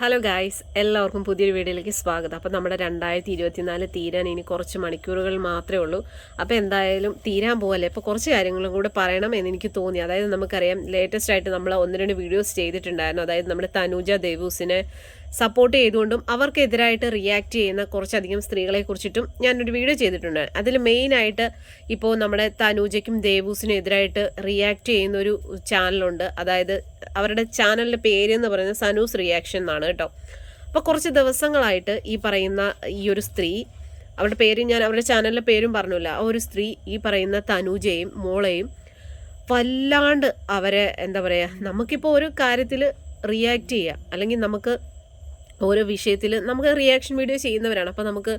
Hello guys എല്ലാവർക്കും പുതിയൊരു വീഡിയോയിലേക്ക് സ്വാഗതം. അപ്പോൾ നമ്മുടെ രണ്ടായിരത്തി ഇരുപത്തിനാല് തീരാൻ ഇനി കുറച്ച് മണിക്കൂറുകൾ മാത്രമേ ഉള്ളൂ. അപ്പോൾ എന്തായാലും തീരാൻ പോകല്ലേ അപ്പോൾ കുറച്ച് കാര്യങ്ങളും കൂടെ പറയണം എന്ന് എനിക്ക് തോന്നി. അതായത് നമുക്കറിയാം ലേറ്റസ്റ്റ് ആയിട്ട് നമ്മൾ ഒന്ന് രണ്ട് വീഡിയോസ് ചെയ്തിട്ടുണ്ടായിരുന്നു. അതായത് നമ്മുടെ തനുജ ദേവൂസിനെ സപ്പോർട്ട് ചെയ്തുകൊണ്ടും അവർക്കെതിരായിട്ട് റിയാക്ട് ചെയ്യുന്ന കുറച്ചധികം സ്ത്രീകളെ കുറിച്ചിട്ടും ഞാനൊരു വീഡിയോ ചെയ്തിട്ടുണ്ട്. അതിൽ മെയിനായിട്ട് ഇപ്പോൾ നമ്മുടെ തനൂജയ്ക്കും ദേവൂസിനും എതിരായിട്ട് റിയാക്ട് ചെയ്യുന്ന ഒരു ചാനലുണ്ട് അതായത് അവരുടെ ചാനലിന്റെ പേര് എന്ന് പറയുന്നത് സനൂസ് റിയാക്ഷൻ എന്നാണ് കേട്ടോ. അപ്പോൾ കുറച്ച് ദിവസങ്ങളായിട്ട് ഈ പറയുന്ന ഈ ഒരു സ്ത്രീ അവരുടെ പേര് ഞാൻ അവരുടെ ചാനലിലെ പേരും പറഞ്ഞില്ല ആ ഒരു സ്ത്രീ ഈ പറയുന്ന തനൂജയും മോളെയും വല്ലാണ്ട് അവരെ എന്താ പറയുക നമുക്കിപ്പോൾ ഒരു കാര്യത്തിൽ റിയാക്ട് ചെയ്യുക അല്ലെങ്കിൽ നമുക്ക് ഓരോ വിഷയത്തിൽ നമുക്ക് റിയാക്ഷൻ വീഡിയോ ചെയ്യുന്നവരാണ്. അപ്പോൾ നമുക്ക്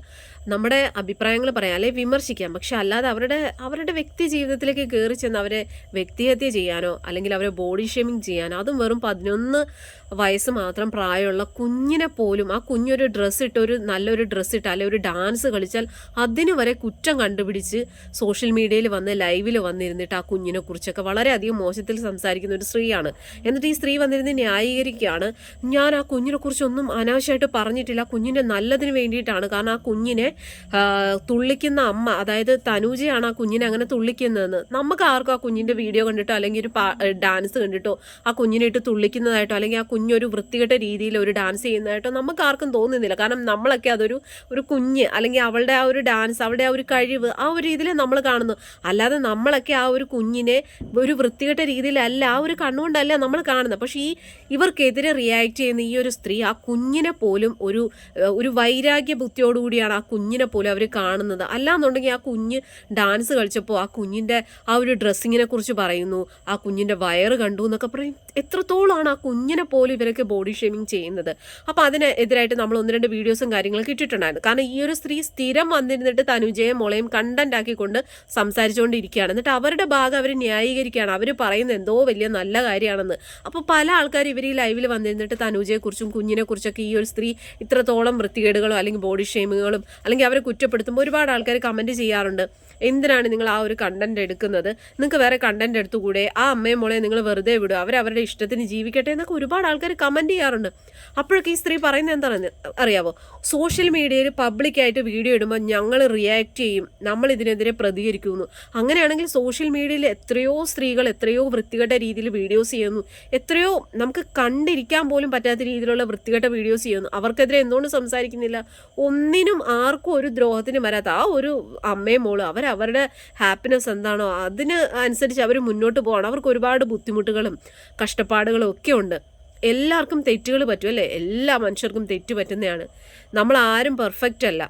നമ്മുടെ അഭിപ്രായങ്ങൾ പറയാം അല്ലെങ്കിൽ വിമർശിക്കാം. പക്ഷെ അല്ലാതെ അവരുടെ അവരുടെ വ്യക്തി ജീവിതത്തിലേക്ക് കയറി ചെന്ന് അവരെ വ്യക്തിഹത്യ ചെയ്യാനോ അല്ലെങ്കിൽ അവരെ ബോഡി ഷേമിങ് ചെയ്യാനോ അതും വെറും പതിനൊന്ന് വയസ്സ് മാത്രം പ്രായമുള്ള കുഞ്ഞിനെ പോലും ആ കുഞ്ഞൊരു ഡ്രസ്സ് ഇട്ട് ഒരു നല്ലൊരു ഡ്രസ്സ് ഇട്ട് അല്ലെങ്കിൽ ഒരു ഡാൻസ് കളിച്ചാൽ അതിന് വരെ കുറ്റം കണ്ടുപിടിച്ച് സോഷ്യൽ മീഡിയയിൽ വന്ന് ലൈവിൽ വന്നിരുന്നിട്ട് ആ കുഞ്ഞിനെ കുറിച്ചൊക്കെ വളരെയധികം മോശത്തിൽ സംസാരിക്കുന്ന ഒരു സ്ത്രീയാണ്. എന്നിട്ട് ഈ സ്ത്രീ വന്നിരുന്ന് ന്യായീകരിക്കുകയാണ്. ഞാൻ ആ കുഞ്ഞിനെ കുറിച്ചൊന്നും അനാവശ്യമായിട്ട് പറഞ്ഞിട്ടില്ല. കുഞ്ഞിന്റെ നല്ലതിന് വേണ്ടിയിട്ടാണ്. കാരണം ആ കുഞ്ഞിനെ തുള്ളിക്കുന്ന അമ്മ അതായത് തനൂജയാണ് ആ കുഞ്ഞിനെ അങ്ങനെ തുള്ളിക്കുന്നതെന്ന്. നമുക്ക് ആർക്കും ആ കുഞ്ഞിന്റെ വീഡിയോ കണ്ടിട്ടോ അല്ലെങ്കിൽ ഒരു ഡാൻസ് കണ്ടിട്ടോ ആ കുഞ്ഞിനെ ഇട്ട് തുള്ളിക്കുന്നതായിട്ടോ അല്ലെങ്കിൽ ആ കുഞ്ഞൊരു വൃത്തികെട്ട രീതിയിൽ ഒരു ഡാൻസ് ചെയ്യുന്നതായിട്ടോ നമുക്ക് ആർക്കും തോന്നുന്നില്ല. കാരണം നമ്മളൊക്കെ അതൊരു ഒരു കുഞ്ഞ് അല്ലെങ്കിൽ അവളുടെ ആ ഒരു ഡാൻസ് അവളുടെ ആ ഒരു കഴിവ് ആ ഒരു രീതിയിൽ നമ്മൾ കാണുന്നു. അല്ലാതെ നമ്മളൊക്കെ ആ ഒരു കുഞ്ഞിനെ ഒരു വൃത്തികെട്ട രീതിയിലല്ല ആ ഒരു കണ്ണുകൊണ്ടല്ല നമ്മൾ കാണുന്നത്. പക്ഷേ ഈ ഇവർക്കെതിരെ റിയാക്ട് ചെയ്യുന്ന ഈ ഒരു സ്ത്രീ ആ കുഞ്ഞിനെ പോലും ഒരു ഒരു വൈരാഗ്യ ബുദ്ധിയോടുകൂടിയാണ് ആ കുഞ്ഞിനെ പോലും അവർ കാണുന്നത്. അല്ലാന്നുണ്ടെങ്കിൽ ആ കുഞ്ഞ് ഡാൻസ് കളിച്ചപ്പോൾ ആ കുഞ്ഞിന്റെ ആ ഒരു ഡ്രസ്സിങ്ങിനെ കുറിച്ച് പറയുന്നു. ആ കുഞ്ഞിന്റെ വയറ് കണ്ടു എന്നൊക്കെ പറയും. എത്രത്തോളമാണ് ആ കുഞ്ഞിനെ പോലും ഇവരൊക്കെ ബോഡി ഷേമിങ് ചെയ്യുന്നത്? അപ്പോൾ അതിനെതിരായിട്ട് നമ്മൾ ഒന്ന് രണ്ട് വീഡിയോസും കാര്യങ്ങളൊക്കെ ഇട്ടിട്ടുണ്ടായിരുന്നു. കാരണം ഈ ഒരു സ്ത്രീ സ്ഥിരം വന്നിരുന്നിട്ട് തനുജയും മുളയും കണ്ടന്റ് ആക്കിക്കൊണ്ട് സംസാരിച്ചുകൊണ്ടിരിക്കുകയാണ്. എന്നിട്ട് അവരുടെ ഭാഗം അവർ ന്യായീകരിക്കുകയാണ്. അവർ പറയുന്നത് എന്തോ വലിയ നല്ല കാര്യമാണെന്ന്. അപ്പോൾ പല ആൾക്കാർ ഇവർ ഈ ലൈവിൽ വന്നിരുന്നിട്ട് തനുജയെക്കുറിച്ചും കുഞ്ഞിനെക്കുറിച്ചൊക്കെ ഈ ഒരു സ്ത്രീ ഇത്രത്തോളം വൃത്തികേടുകളോ അല്ലെങ്കിൽ ബോഡി ഷേമിങ്ങുകളും അല്ലെങ്കിൽ അവരെ കുറ്റപ്പെടുത്തുമ്പോൾ ഒരുപാട് ആൾക്കാർ കമന്റ് ചെയ്യാറുണ്ട്. എന്തിനാണ് നിങ്ങൾ ആ ഒരു കണ്ടന്റ് എടുക്കുന്നത്? നിങ്ങൾക്ക് വേറെ കണ്ടന്റ് എടുത്തുകൂടെ? ആ അമ്മയും മോളെ നിങ്ങൾ വെറുതെ വിടുക. അവർ അവരുടെ ഇഷ്ടത്തിന് ജീവിക്കട്ടെ എന്നൊക്കെ ഒരുപാട് ആൾക്കാർ കമന്റ് ചെയ്യാറുണ്ട്. അപ്പോഴൊക്കെ ഈ സ്ത്രീ പറയുന്നത് എന്താണെന്ന് അറിയാവോ? സോഷ്യൽ മീഡിയയിൽ പബ്ലിക്കായിട്ട് വീഡിയോ ഇടുമ്പോൾ ഞങ്ങൾ റിയാക്ട് ചെയ്യും. നമ്മൾ ഇതിനെതിരെ പ്രതികരിക്കുന്നു. അങ്ങനെയാണെങ്കിൽ സോഷ്യൽ മീഡിയയിൽ എത്രയോ സ്ത്രീകൾ എത്രയോ വൃത്തികെട്ട രീതിയിൽ വീഡിയോസ് ചെയ്യുന്നു. എത്രയോ നമുക്ക് കണ്ടിരിക്കാൻ പോലും പറ്റാത്ത രീതിയിലുള്ള വൃത്തികെട്ട വീഡിയോസ് ചെയ്യുന്നു. അവർക്കെതിരെ എന്തുകൊണ്ട് സംസാരിക്കുന്നില്ല? ഒന്നിനും ആർക്കും ഒരു ദ്രോഹത്തിന് വരാത്ത ആ ഒരു അമ്മയും മോളും അവർ അവരുടെ ഹാപ്പിനെസ് എന്താണോ അതിന് അനുസരിച്ച് അവർ മുന്നോട്ട് പോകണം അവർക്ക് ഒരുപാട് ബുദ്ധിമുട്ടുകളും കഷ്ടപ്പാടുകളും ഒക്കെ ഉണ്ട്. എല്ലാവർക്കും തെറ്റുകൾ പറ്റും അല്ലേ? എല്ലാ മനുഷ്യർക്കും തെറ്റ് പറ്റുന്നതാണ്. നമ്മൾ ആരും പെർഫെക്റ്റ് അല്ല.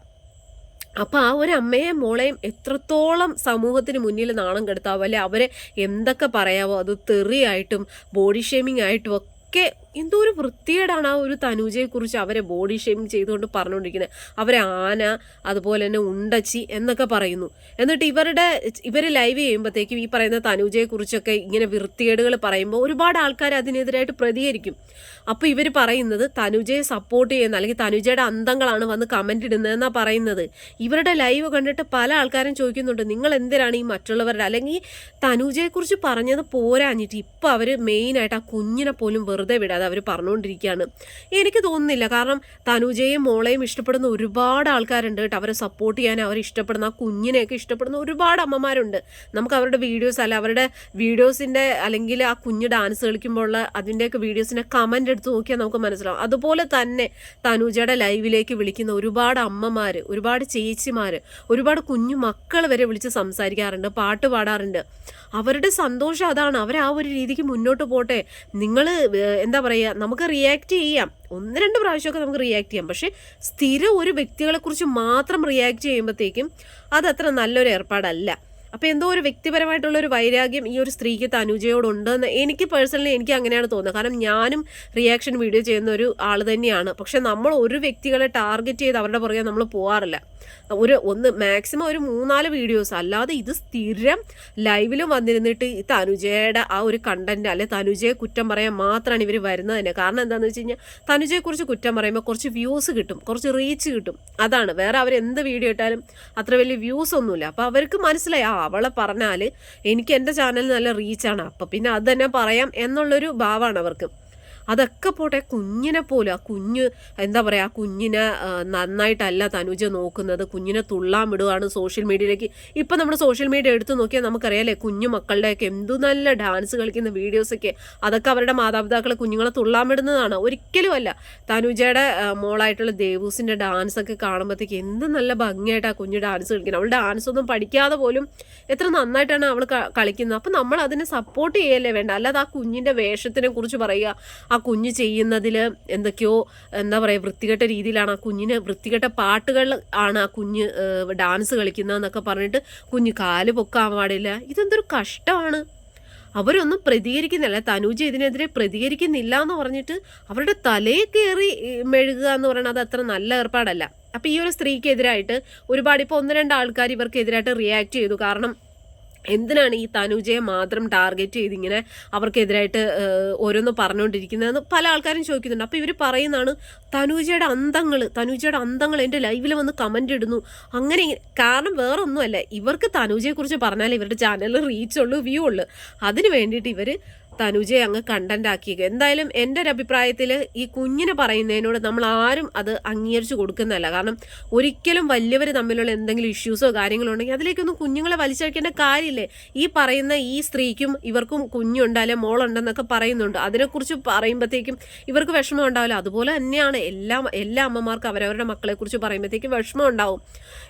അപ്പോൾ ആ ഒരു അമ്മയെ മോളെയും എത്രത്തോളം സമൂഹത്തിന് മുന്നിൽ നാണം കെടുത്താവോ അല്ലെ അവരെ എന്തൊക്കെ പറയാവോ അത് തെറിയായിട്ടും ബോഡി ഷേമിംഗ് ആയിട്ടും ഒക്കെ എന്തോ ഒരു വൃത്തികേടാണ് ആ ഒരു തനൂജയെക്കുറിച്ച് അവരെ ബോഡി ഷെയിം ചെയ്തുകൊണ്ട് പറഞ്ഞുകൊണ്ടിരിക്കുന്നത്. അവരെ ആന അതുപോലെ തന്നെ ഉണ്ടച്ചി എന്നൊക്കെ പറയുന്നു. എന്നിട്ട് ഇവരുടെ ഇവർ ലൈവ് ചെയ്യുമ്പോഴത്തേക്കും ഈ പറയുന്ന തനൂജയെക്കുറിച്ചൊക്കെ ഇങ്ങനെ വൃത്തികേടുകൾ പറയുമ്പോൾ ഒരുപാട് ആൾക്കാർ അതിനെതിരായിട്ട് പ്രതികരിക്കും. അപ്പോൾ ഇവർ പറയുന്നത് തനുജയെ സപ്പോർട്ട് ചെയ്യുന്ന അല്ലെങ്കിൽ തനുജയുടെ അന്തങ്ങളാണ് വന്ന് കമന്റ് ഇടുന്നതെന്നാണ് പറയുന്നത്. ഇവരുടെ ലൈവ് കണ്ടിട്ട് പല ആൾക്കാരും ചോദിക്കുന്നുണ്ട് നിങ്ങൾ എന്തിനാണ് ഈ മറ്റുള്ളവരുടെ അല്ലെങ്കിൽ തനുജയെക്കുറിച്ച് പറഞ്ഞത് പോരാഞ്ഞിട്ട് ഇപ്പോൾ അവർ മെയിനായിട്ട് ആ കുഞ്ഞിനെ പോലും വെറുതെ വിടാതെ അവർ പറഞ്ഞുകൊണ്ടിരിക്കുകയാണ് എനിക്ക് തോന്നുന്നില്ല. കാരണം തനുജയും മോളെയും ഇഷ്ടപ്പെടുന്ന ഒരുപാട് ആൾക്കാരുണ്ട് കേട്ടോ. അവരെ സപ്പോർട്ട് ചെയ്യാൻ അവരെ ഇഷ്ടപ്പെടുന്ന ആ കുഞ്ഞിനെയൊക്കെ ഇഷ്ടപ്പെടുന്ന ഒരുപാട് അമ്മമാരുണ്ട്. നമുക്ക് അവരുടെ വീഡിയോസ് അല്ല അവരുടെ വീഡിയോസിന്റെ അല്ലെങ്കിൽ ആ കുഞ്ഞ് ഡാൻസ് കളിക്കുമ്പോഴുള്ള അതിന്റെയൊക്കെ വീഡിയോസിനെ കമന്റ് എടുത്ത് നോക്കിയാൽ നമുക്ക് മനസ്സിലാവും. അതുപോലെ തന്നെ തനുജയുടെ ലൈവിലേക്ക് വിളിക്കുന്ന ഒരുപാട് അമ്മമാർ ഒരുപാട് ചേച്ചിമാർ ഒരുപാട് കുഞ്ഞു മക്കൾ വരെ വിളിച്ച് സംസാരിക്കാറുണ്ട് പാട്ട് പാടാറുണ്ട്. അവരുടെ സന്തോഷം അതാണ്. അവർ ആ ഒരു രീതിക്ക് മുന്നോട്ട് പോട്ടെ. നിങ്ങൾ എന്താ പറയുക നമുക്ക് റിയാക്ട് ചെയ്യാം. ഒന്ന് രണ്ട് പ്രാവശ്യമൊക്കെ നമുക്ക് റിയാക്ട് ചെയ്യാം. പക്ഷേ സ്ഥിരം ഒരു വ്യക്തികളെക്കുറിച്ച് മാത്രം റിയാക്ട് ചെയ്യുമ്പോഴത്തേക്കും അതത്ര നല്ലൊരു ഏർപ്പാടല്ല. അപ്പോൾ എന്തോ ഒരു വ്യക്തിപരമായിട്ടുള്ള ഒരു വൈരാഗ്യം ഈ ഒരു സ്ത്രീക്ക് തനുജയോടുണ്ടെന്ന് എനിക്ക് പേഴ്സണലി എനിക്ക് അങ്ങനെയാണ് തോന്നുന്നത്. കാരണം ഞാനും റിയാക്ഷൻ വീഡിയോ ചെയ്യുന്ന ഒരു ആൾ തന്നെയാണ്. പക്ഷെ നമ്മൾ ഒരു വ്യക്തികളെ ടാർഗറ്റ് ചെയ്ത് അവരുടെ പുറകെ നമ്മൾ പോകാറില്ല ഒരു ഒന്ന് മാക്സിമം ഒരു മൂന്നാൽ വീഡിയോസ് അല്ലാതെ ഇത് സ്ഥിരം ലൈവിലും വന്നിരുന്നിട്ട് ഈ തനുജയുടെ ആ ഒരു കണ്ടന്റ് അല്ലെ തനുജയെ കുറ്റം പറയാൻ മാത്രമാണ് ഇവർ വരുന്നത് തന്നെ. കാരണം എന്താണെന്ന് വെച്ച് കഴിഞ്ഞാൽ തനുജയെക്കുറിച്ച് കുറ്റം പറയുമ്പോൾ കുറച്ച് വ്യൂസ് കിട്ടും. കുറച്ച് റീച്ച് കിട്ടും. അതാണ്. വേറെ അവർ എന്ത് വീഡിയോ ഇട്ടാലും അത്ര വലിയ വ്യൂസ് ഒന്നുമില്ല. അപ്പോൾ അവർക്ക് മനസ്സിലായി ആ അവളെ പറഞ്ഞാൽ എനിക്ക് എന്റെ ചാനൽ നല്ല റീച്ചാണ് അപ്പം പിന്നെ അത് തന്നെ പറയാം എന്നുള്ളൊരു ഭാവമാണ് അവർക്ക്. അതൊക്കെ പോട്ടെ കുഞ്ഞിനെ പോലും ആ കുഞ്ഞ് എന്താ പറയുക ആ കുഞ്ഞിനെ നന്നായിട്ടല്ല തനുജ നോക്കുന്നത് കുഞ്ഞിനെ തുള്ളാൻ വിടുകയാണ് സോഷ്യൽ മീഡിയയിലേക്ക്. ഇപ്പം നമ്മൾ സോഷ്യൽ മീഡിയ എടുത്തു നോക്കിയാൽ നമുക്കറിയാലേ കുഞ്ഞു മക്കളുടെയൊക്കെ എന്തു നല്ല ഡാൻസ് കളിക്കുന്ന വീഡിയോസൊക്കെ അതൊക്കെ അവരുടെ മാതാപിതാക്കളെ കുഞ്ഞുങ്ങളെ തുള്ളാൻ വിടുന്നതാണ്. ഒരിക്കലും അല്ല തനുജയുടെ മോളായിട്ടുള്ള ദേവൂസിന്റെ ഡാൻസൊക്കെ കാണുമ്പോഴത്തേക്ക് എന്ത് നല്ല ഭംഗിയായിട്ട് ആ കുഞ്ഞ് ഡാൻസ് കളിക്കുന്നത്. അവൾ ഡാൻസ് ഒന്നും പഠിക്കാതെ പോലും എത്ര നന്നായിട്ടാണ് അവൾ കളിക്കുന്നത്. അപ്പം നമ്മൾ അതിനെ സപ്പോർട്ട് ചെയ്യല്ലേ വേണ്ട? അല്ലാതെ ആ കുഞ്ഞിന്റെ വേഷത്തിനെ കുറിച്ച് പറയുക ആ കുഞ്ഞ് ചെയ്യുന്നതിൽ എന്തൊക്കെയോ എന്താ പറയുക വൃത്തികെട്ട രീതിയിലാണ് ആ കുഞ്ഞിന് വൃത്തികെട്ട പാട്ടുകൾ ആണ് ആ കുഞ്ഞ് ഡാൻസ് കളിക്കുന്നതെന്നൊക്കെ പറഞ്ഞിട്ട് കുഞ്ഞ് കാൽ പൊക്കാൻ പാടില്ല. ഇതെന്തൊരു കഷ്ടമാണ്. അവരൊന്നും പ്രതികരിക്കുന്നില്ല. തനൂജ ഇതിനെതിരെ പ്രതികരിക്കുന്നില്ല എന്ന് പറഞ്ഞിട്ട് അവരുടെ തലയിൽ കയറി മെഴുകുക എന്ന് പറയുന്നത് അത് അത്ര നല്ല ഏർപ്പാടല്ല. അപ്പോൾ ഈ ഒരു സ്ത്രീക്കെതിരായിട്ട് ഒരുപാട് ഇപ്പോൾ ഒന്ന് രണ്ട് ആൾക്കാർ ഇവർക്കെതിരായിട്ട് റിയാക്ട് ചെയ്തു. കാരണം എന്തിനാണ് ഈ തനുജയെ മാത്രം ടാർഗറ്റ് ചെയ്ത് ഇങ്ങനെ അവർക്കെതിരായിട്ട് ഓരോന്ന് പറഞ്ഞുകൊണ്ടിരിക്കുന്നതെന്ന് പല ആൾക്കാരും ചോദിക്കുന്നുണ്ട്. അപ്പോൾ ഇവർ പറയുന്നതാണ് തനുജയുടെ അന്തങ്ങൾ തനുജയുടെ അന്തങ്ങൾ എന്റെ ലൈവിൽ വന്ന് കമന്റ് ഇടുന്നു. അങ്ങനെ കാരണം വേറെ ഒന്നുമല്ല ഇവർക്ക് തനുജയെക്കുറിച്ച് പറഞ്ഞാൽ ഇവരുടെ ചാനലിൽ റീച്ചുള്ളൂ വ്യൂ ഉള്ളൂ. അതിന് വേണ്ടിയിട്ട് ഇവർ തനുജയെ അങ്ങ് കണ്ടന്റ് ആക്കിയത് എന്തായാലും എന്റെ ഒരു അഭിപ്രായത്തിൽ ഈ കുഞ്ഞിനെ പറയുന്നതിനോട് നമ്മൾ ആരും അത് അംഗീകരിച്ചു കൊടുക്കുന്നതല്ല. കാരണം ഒരിക്കലും വലിയവർ തമ്മിലുള്ള എന്തെങ്കിലും ഇഷ്യൂസോ കാര്യങ്ങളോ ഉണ്ടെങ്കിൽ അതിലേക്കൊന്നും കുഞ്ഞുങ്ങളെ വലിച്ചഴിക്കേണ്ട കാര്യമില്ലേ? ഈ പറയുന്ന ഈ സ്ത്രീക്കും ഇവർക്കും കുഞ്ഞുണ്ട് അല്ലെ മോളുണ്ടെന്നൊക്കെ പറയുന്നുണ്ട്. അതിനെക്കുറിച്ച് പറയുമ്പോഴത്തേക്കും ഇവർക്ക് വിഷമം ഉണ്ടാവില്ല. അതുപോലെ തന്നെയാണ് എല്ലാ എല്ലാ അമ്മമാർക്കും അവരവരുടെ മക്കളെക്കുറിച്ച് പറയുമ്പോഴത്തേക്കും വിഷമം ഉണ്ടാവും.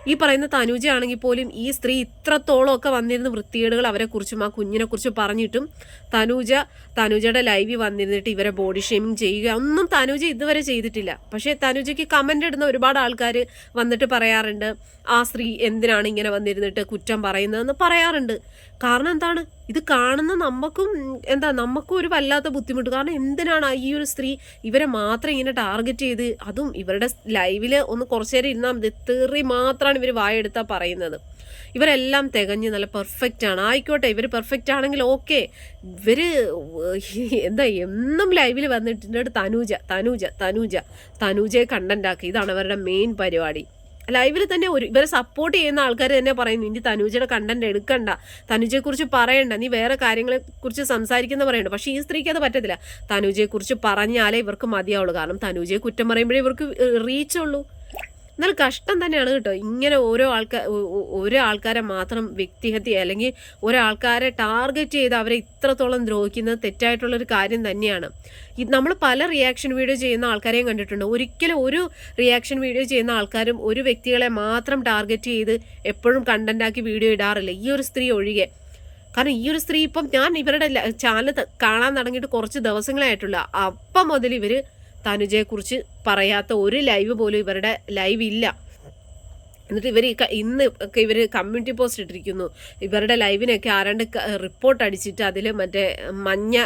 ഈ പറയുന്ന തനുജയാണെങ്കിൽ പോലും ഈ സ്ത്രീ ഇത്രത്തോളം ഒക്കെ വന്നിരുന്ന വൃത്തികേടുകൾ അവരെക്കുറിച്ചും ആ കുഞ്ഞിനെക്കുറിച്ച് പറഞ്ഞിട്ടും തനൂജ തനുജയുടെ ലൈവിൽ വന്നിരുന്നിട്ട് ഇവരെ ബോഡി ഷേമിങ് ചെയ്യുക. ഒന്നും തനുജ ഇതുവരെ ചെയ്തിട്ടില്ല. പക്ഷേ തനുജയ്ക്ക് കമന്റ് ഇടുന്ന ഒരുപാട് ആൾക്കാർ വന്നിട്ട് പറയാറുണ്ട് ആ സ്ത്രീ എന്തിനാണ് ഇങ്ങനെ വന്നിരുന്നിട്ട് കുറ്റം പറയുന്നതെന്ന് പറയാറുണ്ട്. കാരണം എന്താണ്? ഇത് കാണുന്ന നമുക്കും എന്താ നമുക്കും ഒരു വല്ലാത്ത ബുദ്ധിമുട്ട്. കാരണം എന്തിനാണ് ഈ ഒരു സ്ത്രീ ഇവരെ മാത്രം ഇങ്ങനെ ടാർഗറ്റ് ചെയ്ത് അതും ഇവരുടെ ലൈവിൽ ഒന്ന് കുറച്ചു നേരം ഇരുന്നാൽ മതി. തെറി മാത്രമാണ് ഇവർ വായെടുത്താൽ പറയുന്നത്. ഇവരെല്ലാം തികഞ്ഞ് നല്ല പെർഫെക്റ്റ് ആണ്. ആയിക്കോട്ടെ ഇവർ പെർഫെക്റ്റ് ആണെങ്കിൽ ഓക്കെ ഇവർ എന്താ എന്നും ലൈവിൽ വന്നിട്ടുണ്ട്. തനൂജ തനൂജ തനൂജ തനൂജയെ കണ്ടന്റ് ആക്കി. ഇതാണ് അവരുടെ മെയിൻ പരിപാടി. ലൈവിൽ തന്നെ ഒരു ഇവരെ സപ്പോർട്ട് ചെയ്യുന്ന ആൾക്കാർ തന്നെ പറയുന്നു ഇനി തനൂജയുടെ കണ്ടന്റ് എടുക്കണ്ട. തനുജയെക്കുറിച്ച് പറയണ്ട. നീ വേറെ കാര്യങ്ങളെക്കുറിച്ച് സംസാരിക്കുന്ന പറയണ്ട. പക്ഷേ ഈ സ്ത്രീക്ക് അത് പറ്റത്തില്ല. തനുജയെക്കുറിച്ച് പറഞ്ഞാലേ ഇവർക്ക് മതിയാവുള്ളൂ. കാരണം തനുജയെ കുറ്റം പറയുമ്പോഴേ ഇവർക്ക് റീച്ച് ഉള്ളൂ. എന്നാൽ കഷ്ടം തന്നെയാണ് കേട്ടോ. ഇങ്ങനെ ഓരോ ആൾക്കാർ ഓരോ ആൾക്കാരെ മാത്രം വ്യക്തിഹത്യ അല്ലെങ്കിൽ ഒരാൾക്കാരെ ടാർഗറ്റ് ചെയ്ത് അവരെ ഇത്രത്തോളം ദ്രോഹിക്കുന്നത് തെറ്റായിട്ടുള്ളൊരു കാര്യം തന്നെയാണ്. നമ്മൾ പല റിയാക്ഷൻ വീഡിയോ ചെയ്യുന്ന ആൾക്കാരെയും കണ്ടിട്ടുണ്ട്. ഒരിക്കലും ഒരു റിയാക്ഷൻ വീഡിയോ ചെയ്യുന്ന ആൾക്കാരും ഒരു വ്യക്തികളെ മാത്രം ടാർഗറ്റ് ചെയ്ത് എപ്പോഴും കണ്ടന്റാക്കി വീഡിയോ ഇടാറില്ല. ഈ ഒരു സ്ത്രീ ഒഴികെ. കാരണം ഈ ഒരു സ്ത്രീ ഇപ്പം ഞാൻ ഇവരുടെ ചാനൽ കാണാൻ തുടങ്ങിയിട്ട് കുറച്ച് ദിവസങ്ങളായിട്ടുള്ള. അപ്പം മുതൽ ഇവർ തനുജയെക്കുറിച്ച് പറയാത്ത ഒരു ലൈവ് പോലും ഇവരുടെ ലൈവ് ഇല്ല. എന്നിട്ട് ഇവർ ഇന്ന് ഒക്കെ ഇവർ കമ്മ്യൂണിറ്റി പോസ്റ്റ് ഇട്ടിരിക്കുന്നു. ഇവരുടെ ലൈവിനൊക്കെ ആരാണ്ട് റിപ്പോർട്ട് അടിച്ചിട്ട് അതിൽ മറ്റേ മഞ്ഞ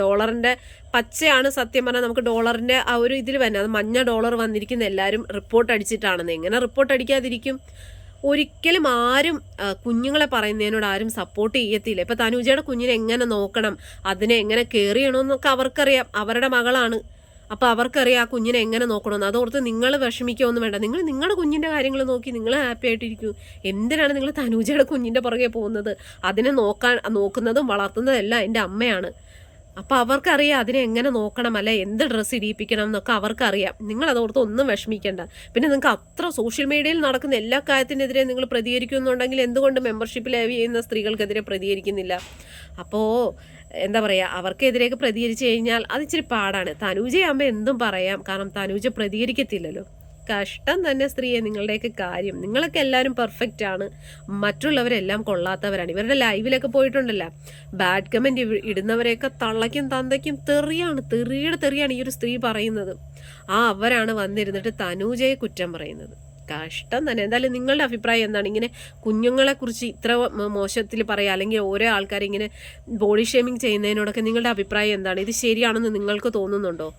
ഡോളറിന്റെ പച്ചയാണ് സത്യം പറഞ്ഞാൽ നമുക്ക് ഡോളറിന്റെ ആ ഒരു ഇതിൽ തന്നെ അത് മഞ്ഞ ഡോളർ വന്നിരിക്കുന്ന എല്ലാവരും റിപ്പോർട്ട് അടിച്ചിട്ടാണെന്ന്. എങ്ങനെ റിപ്പോർട്ട് അടിക്കാതിരിക്കും? ഒരിക്കലും ആരും കുഞ്ഞുങ്ങളെ പറയുന്നതിനോട് ആരും സപ്പോർട്ട് ചെയ്യത്തില്ല. ഇപ്പം തനുജയുടെ കുഞ്ഞിനെ എങ്ങനെ നോക്കണം? അതിനെ എങ്ങനെ കയറിയണമെന്നൊക്കെ അവർക്കറിയാം. അവരുടെ മകളാണ് അപ്പോൾ അവർക്കറിയാം ആ കുഞ്ഞിനെ എങ്ങനെ നോക്കണമെന്ന്. അതോർത്ത് നിങ്ങൾ വിഷമിക്കുകയൊന്നും വേണ്ട. നിങ്ങൾ നിങ്ങളുടെ കുഞ്ഞിന്റെ കാര്യങ്ങൾ നോക്കി നിങ്ങൾ ഹാപ്പി ആയിട്ടിരിക്കൂ. എന്തിനാണ് നിങ്ങൾ തനൂജയുടെ കുഞ്ഞിന്റെ പുറകെ പോകുന്നത്? അതിനെ നോക്കാൻ നോക്കുന്നതും വളർത്തുന്നതും എല്ലാം എന്റെ അമ്മയാണ്. അപ്പോൾ അവർക്കറിയാം അതിനെ എങ്ങനെ നോക്കണം അല്ലെ? എന്ത് ഡ്രസ്സ് ഇടിയിപ്പിക്കണം എന്നൊക്കെ അവർക്കറിയാം. നിങ്ങൾ അതോർത്ത് ഒന്നും വിഷമിക്കേണ്ട. പിന്നെ നിങ്ങൾക്ക് അത്ര സോഷ്യൽ മീഡിയയിൽ നടക്കുന്ന എല്ലാ കാര്യത്തിനെതിരെ നിങ്ങൾ പ്രതികരിക്കുന്നുണ്ടെങ്കിൽ എന്തുകൊണ്ട് മെമ്പർഷിപ്പ് ലൈവ് ചെയ്യുന്ന സ്ത്രീകൾക്കെതിരെ പ്രതികരിക്കുന്നില്ല? അപ്പോൾ എന്താ പറയുക അവർക്കെതിരെയൊക്കെ പ്രതികരിച്ചു കഴിഞ്ഞാൽ അതിച്ചിരി പാടാണ്. തനൂജയാകുമ്പോൾ എന്തും പറയാം. കാരണം തനൂജ പ്രതികരിക്കത്തില്ലല്ലോ. കഷ്ടം തന്നെ സ്ത്രീയെ നിങ്ങളുടെയൊക്കെ കാര്യം. നിങ്ങളൊക്കെ എല്ലാവരും പെർഫെക്റ്റ് ആണ്. മറ്റുള്ളവരെല്ലാം കൊള്ളാത്തവരാണ്. ഇവരുടെ ലൈവിലൊക്കെ പോയിട്ടുണ്ടല്ലോ. Bad comment ഇടുന്നവരെയൊക്കെ തള്ളയ്ക്കും തന്തയ്ക്കും തെറിയാണ്. തെറിയുടെ തെറിയാണ് ഈ ഒരു സ്ത്രീ പറയുന്നത്. ആ അവരാണ് വന്നിരുന്നിട്ട് തനൂജയെ കുറ്റം പറയുന്നത്. കഷ്ടം തന്നെ. എന്തായാലും നിങ്ങളുടെ അഭിപ്രായം എന്താണ്? ഇങ്ങനെ കുഞ്ഞുങ്ങളെക്കുറിച്ച് ഇത്ര മോശത്തിൽ പറയുക അല്ലെങ്കിൽ ഓരോ ആൾക്കാർ ഇങ്ങനെ ബോഡി ഷേമിങ് ചെയ്യുന്നതിനോടൊക്കെ നിങ്ങളുടെ അഭിപ്രായം എന്താണ്? ഇത് ശരിയാണെന്ന് നിങ്ങൾക്ക് തോന്നുന്നുണ്ടോ?